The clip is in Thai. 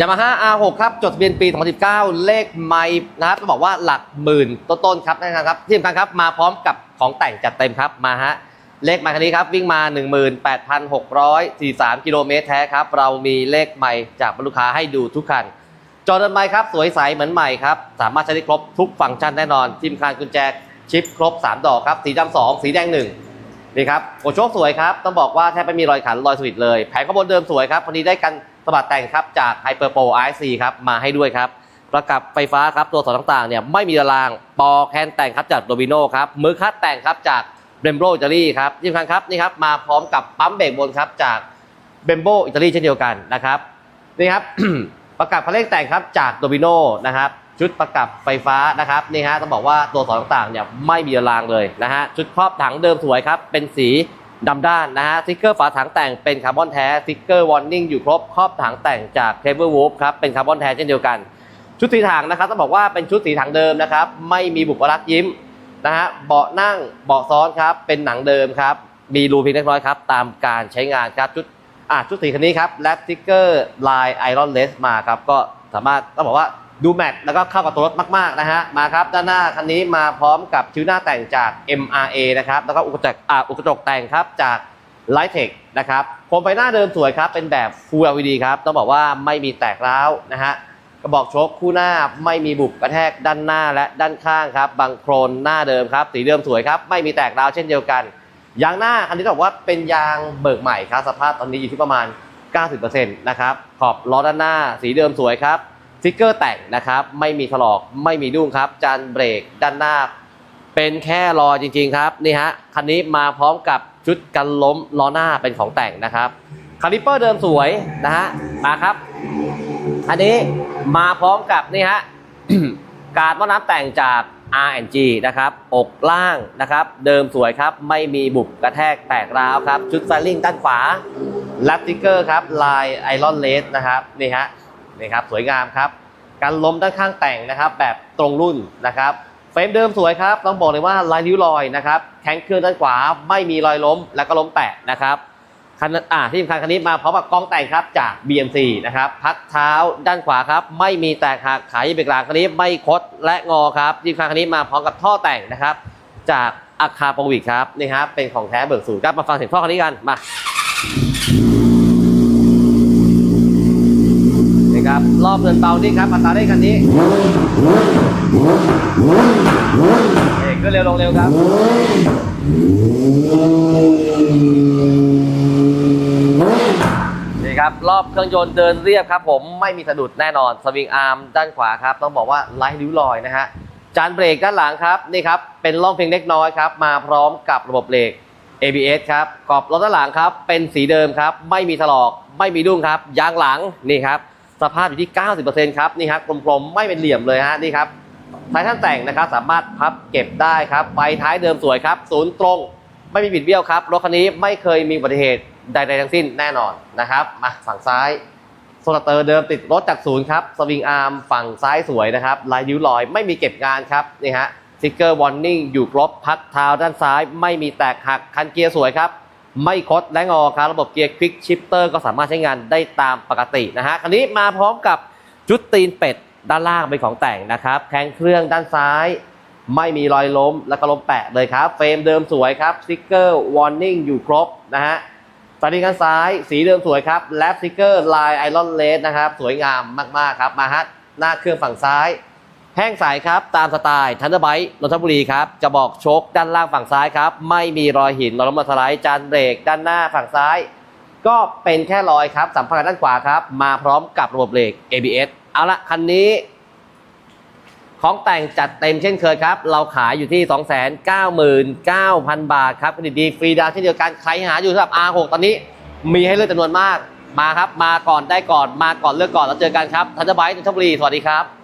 ยามาฮ่า R6 ครับ จดทะเบียนปี 2019 เลขไม่นะครับต้องบอกว่าหลักหมื่นต้นๆครับนะครับที่สำคัญครับ มาพร้อมกับของแต่งจัดเต็มครับ มาฮะ เลขไมค์คันนี้ครับ วิ่งมา 18,643 กิโลเมตรแท้ครับ เรามีเลขไมค์จากลุกค้าให้ดูทุกคัน จอเดินไมค์ครับ สวยใสเหมือนใหม่ครับ สามารถใช้ได้ครบทุกฟังก์ชันแน่นอนทีมคานกุญแจชิปครบ 3 ดอกครับ สีดำสองสีแดงห นี่ครับโอโชคสวยครับ ต้องบอกว่าแทบไม่มีรอยขันรอยสวิตช์เลย แผงข้างบนเดิมสวยครับวันนี้ได้กันสะบัดแต่งครับจาก Hyper Pro IC ครับมาให้ด้วยครับ ประกับไฟฟ้าครับตัวสอดต่างๆเนี่ยไม่มีตารางปอแคนแต่งครับจากโดมิโนครับมือคัดแต่งครับจากเบมโบอิตาลีครับที่สำคัญครับนี่ครับมาพร้อมกับปั๊มเบรกบนครับจากเบมโบอิตาลีเช่นเดียวกันนะครับนี่ครับประกับคันเร่งแต่งครับจากโดมิโนนะครับ ชุดประกับไฟฟ้านะครับนี่ฮะต้องบอกว่าตัวสอนต่างๆเนี่ยไม่มีรางเลยนะฮะชุดครอบถังเดิมสวยครับเป็นสีดำด้านนะฮะสติ๊กเกอร์ฝาถังแต่งเป็นคาร์บอนแท้สติ๊กเกอร์วอร์นิ่งอยู่ครบครอบถังแต่งจากเคเบิลวูฟครับเป็นคาร์บอนแท้เช่นเดียวกัน ชุดสีถังนะครับต้องบอกว่าเป็นชุดสีถังเดิมนะครับไม่มีบุบลักษ์ยิ้มนะฮะเบาะนั่งเบาะซ้อนครับเป็นหนังเดิมครับมีรูเพียงเล็กน้อยครับตามการใช้งานครับชุดอะชุดสีคันนี้ครับและสติ๊กเกอร์ลายไอรอนเลสมาครับก็สามารถต้องบอกว่า ดูแมทแล้วก็เข้ากับตัวรถมากๆนะฮะมาครับด้านหน้าคันนี้มาพร้อมกับชิ้วหน้าแต่งจาก MRA นะครับแล้วก็อุกจกอะอุกจกแต่งครับจาก l i g h t e c h นะครับโคมไฟหน้าเดิมสวยครับ เป็นแบบ Full LED ครับต้องบอกว่าไม่มีแตกร้าวนะฮะกระบอกโชคคู่หน้าไม่มีบุบกระแทกด้านหน้าและด้านข้างครับบางโครนหน้าเดิมครับ สีเดิมสวยครับ ไม่มีแตกร้าวเช่นเดียวกัน ยางหน้าคันนี้ต้องบอกว่าเป็นยางเบิกใหม่ครับสภาพตอนนี้อยู่ที่ประมาณ 90%นะครับขอบล้อด้านหน้า สีเดิมสวยครับ สติ๊กเกอร์แต่งนะครับ ไม่มีถลอกไม่มีดุ้งครับ จานเบรกด้านหน้า เป็นแค่รอจริงๆครับนี่ฮะคันนี้มาพร้อมกับชุดกันล้มล้อหน้าเป็นของแต่งนะครับคาลิปเปอร์เดิมสวยนะฮะมาครับ อันนี้มาพร้อมกับนี่ฮะการต้อนน้ำแต่งจาก R&G นะครับ อกล่างนะครับ เดิมสวยครับ ไม่มีบุบกระแทกแตกร้าวครับ ชุดไฟลิ่งด้านขวาลปติกเกอร์ครับ ลายไอรอนเลสนะครับ นี่ฮะ นี่ครับ สวยงามครับ การล้มด้านข้างแต่งนะครับ แบบตรงรุ่นนะครับ เฟรมเดิมสวยครับ ต้องบอกเลยว่าลายริ้วรอยนะครับแข้งเครื่องด้านขวาไม่มีรอยล้ม แล้วก็ล้มแตะนะครับคันอ่าที่สำคัญคันนี้มาพร้อมกับกล้องแต่งครับจาก BMC นะครับพักเท้าด้านขวาครับ ไม่มีแตกหักขายเบรกหลังคันนี้ไม่คดและงอครับที่สำคัญคันนี้มาพร้อมกับท่อแต่งนะครับ จากอาคาโปวิกครับนี่ครับเป็นของแท้เบิกสูตรครับมาฟังเสียงท่อคันนี้กันมา ครับ รอบเดินเบานี่ครับอัตราเร่งคันนี้เอกขึ้นเร็วลงเร็วครับนี่ครับ รอบเครื่องยนต์เดินเรียบครับ ผมไม่มีสะดุดแน่นอนสวิงอาร์มด้านขวาครับ ต้องบอกว่าไร้ริ้วรอยนะฮะจานเบรกด้านหลังครับนี่ครับเป็นร่องเพียงเล็กน้อยครับ มาพร้อมกับระบบเบรก ABS ครับกรอบรถด้านหลังครับ เป็นสีเดิมครับ ไม่มีถลอก ไม่มีดุ้งครับ ยางหลังนี่ครับ สภาพอยู่ที่ 90%ครับนี่ครับกลมๆไม่เป็นเหลี่ยมเลยฮะนี่ครับท้ายท่านแต่งนะครับสามารถพับเก็บได้ครับไฟท้ายเดิมสวยครับศูนย์ตรง ไม่มีบิดเบี้ยวครับรถคันนี้ไม่เคยมีอุบัติเหตุใดๆทั้งสิ้นแน่นอนนะครับมาฝั่งซ้ายโซลาเตอร์เดิมติดรถจากศูนย์ครับสวิงอาร์มฝั่งซ้ายสวยนะครับลายนิ้วลอยไม่มีเก็บงานครับนี่ฮะสติ๊กเกอร์วอร์นิ่งอยู่ครบพักเท้าด้านซ้าย ไม่มีแตกหักคันเกียร์สวยครับ ไม่คดและงอครับระบบเกียร์ควิกชิปเตอร์ก็สามารถใช้งานได้ตามปกตินะฮะคันนี้มาพร้อมกับชุดตีนเป็ดด้านล่างเป็นของแต่งนะครับแข้งเครื่องด้านซ้าย ไม่มีรอยล้มและก็ล้มแปะเลยครับ เฟรมเดิมสวยครับสติ๊กเกอร์วอร์นิ่งอยู่ครบนะฮะสายดินข้างซ้ายสีเดิมสวยครับแลปสติ๊กเกอร์ลายไอรอนเลสนะครับสวยงามมากๆครับมาฮะหน้าเครื่องฝั่งซ้าย แห้งใสครับ ตามสไตล์ทันเดอร์ไบต์นนทบุรีครับจะบอกโชคด้านล่างฝั่งซ้ายครับ ไม่มีรอยหินรอยล้มมาสไลด์จานเบรกด้านหน้าฝั่งซ้าย ก็เป็นแค่รอยครับสัมผัสด้านขวาครับ มาพร้อมกับระบบเบรก ABS เอาละคันนี้ ของแต่งจัดเต็มเช่นเคยครับ เราขายอยู่ที่ 299,000 บาทครับคดิตดีฟรีดาวเช่นเดียวกันใครหาอยู่สำหรับ R6 ตอนนี้ มีให้เลือกจำนวนมากมาครับ มาก่อนได้ก่อนมาก่อนเลือกก่อนแล้วเจอกันครับทันเดอร์ไบต์นนทบุรีสวัสดีครับ